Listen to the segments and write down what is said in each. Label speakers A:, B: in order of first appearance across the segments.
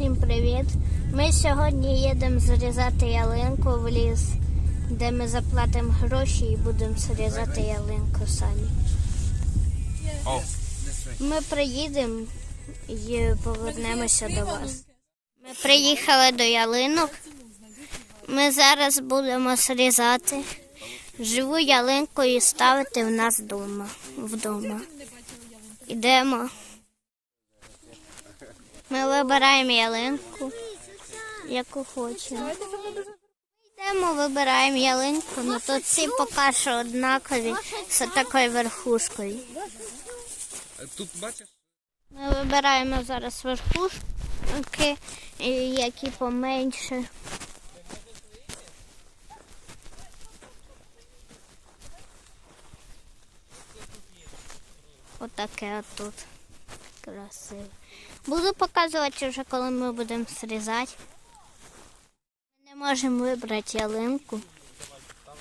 A: Всім привіт! Ми сьогодні їдемо зрізати ялинку в ліс, де ми заплатимо гроші і будемо зрізати ялинку самі. Ми приїдемо і повернемося до вас. Ми приїхали до ялинок. Ми зараз будемо зрізати живу ялинку і ставити в нас вдома. вдома. Ідемо. Ми вибираємо ялинку, яку хочемо. Йдемо, вибираємо ялинку, ну тут всі поки що однакові з такою верхушкою.
B: Тут бачиш?
A: Ми вибираємо зараз верхушки, які поменше. Отаке отут. Красиво. Буду показувати вже, коли ми будемо зрізати. Ми не можемо вибрати ялинку.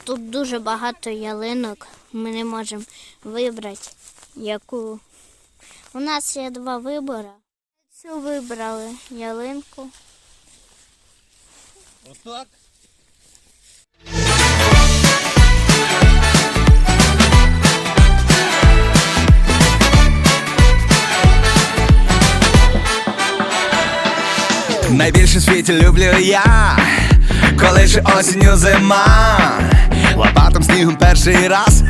A: Тут дуже багато ялинок. Ми не можемо вибрати, яку. У нас є два вибори. Цю вибрали ялинку.
B: Отак.
C: Найбільше в світі люблю я, коли ж осінню зима, лопатом снігом перший раз.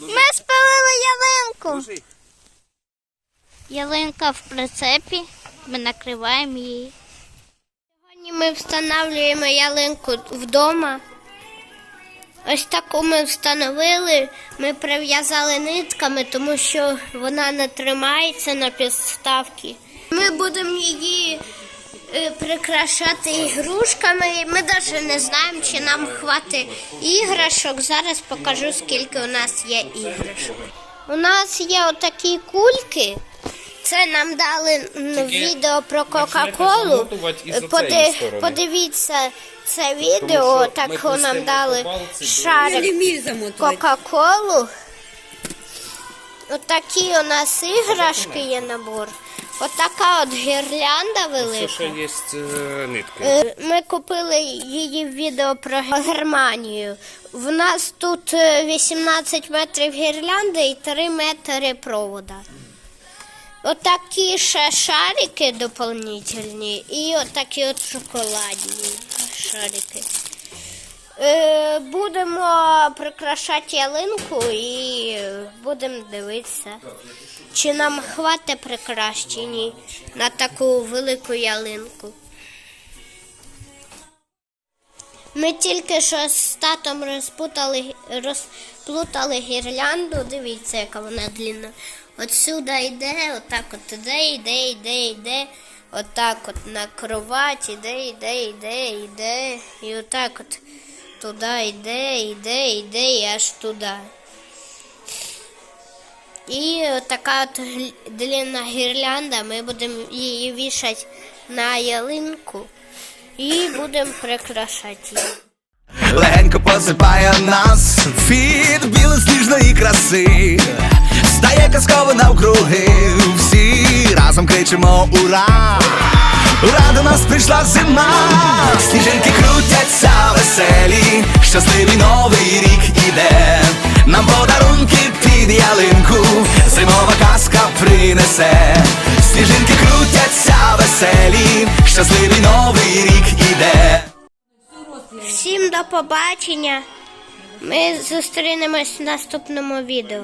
A: Ми спалили ялинку. Ялинка в прицепі. Ми накриваємо її. Сьогодні ми встановлюємо ялинку вдома. Ось таку ми встановили. Ми прив'язали нитками, тому що вона не тримається на підставці. Ми будемо її е, прикрашати ігрушками. Ми навіть не знаємо, чи нам хватить іграшок. Зараз покажу, скільки у нас є іграшок. У нас є отакі кульки. Це нам дали відео про Кока-Колу. Поди- подивіться це відео, так нам дали шарик Кока-Колу. Отакі у нас іграшки є набор. Отака от гірлянда велика.
B: Ще є е, нитки?
A: Е, Ми купили її відео про Германію. В нас тут е, 18 метрів гірлянди і 3 метри провода. Отакі ще шарики доповнительні і отакі от шоколадні шарики. Е, Будемо прикрашати ялинку і будемо дивитися, чи нам хватить прикращені на таку велику ялинку. Ми тільки що з татом розпутали, розплутали гірлянду. Дивіться, яка вона длинна. От сюди йде, отак от іде, йде, йде, йде. Отак от на кровать іде, йде, йде, йде. І отак от туди йде, йде, йде і аж туди. І така от длинна гірлянда, ми будемо її вішати на ялинку і будемо прикрашати її.
C: Легенько посипає нас від білосніжної краси, стає казково навкруги, всі разом кричимо ура! Ура, до нас прийшла зима, сніжинки крутяться веселі, щасливий новий рік іде, нам подарунки під ялинку, зимова казка принесе, сніжинки крутяться веселі, щасливий новий рік іде.
A: Всім до побачення. Ми зустрінемось в наступному відео.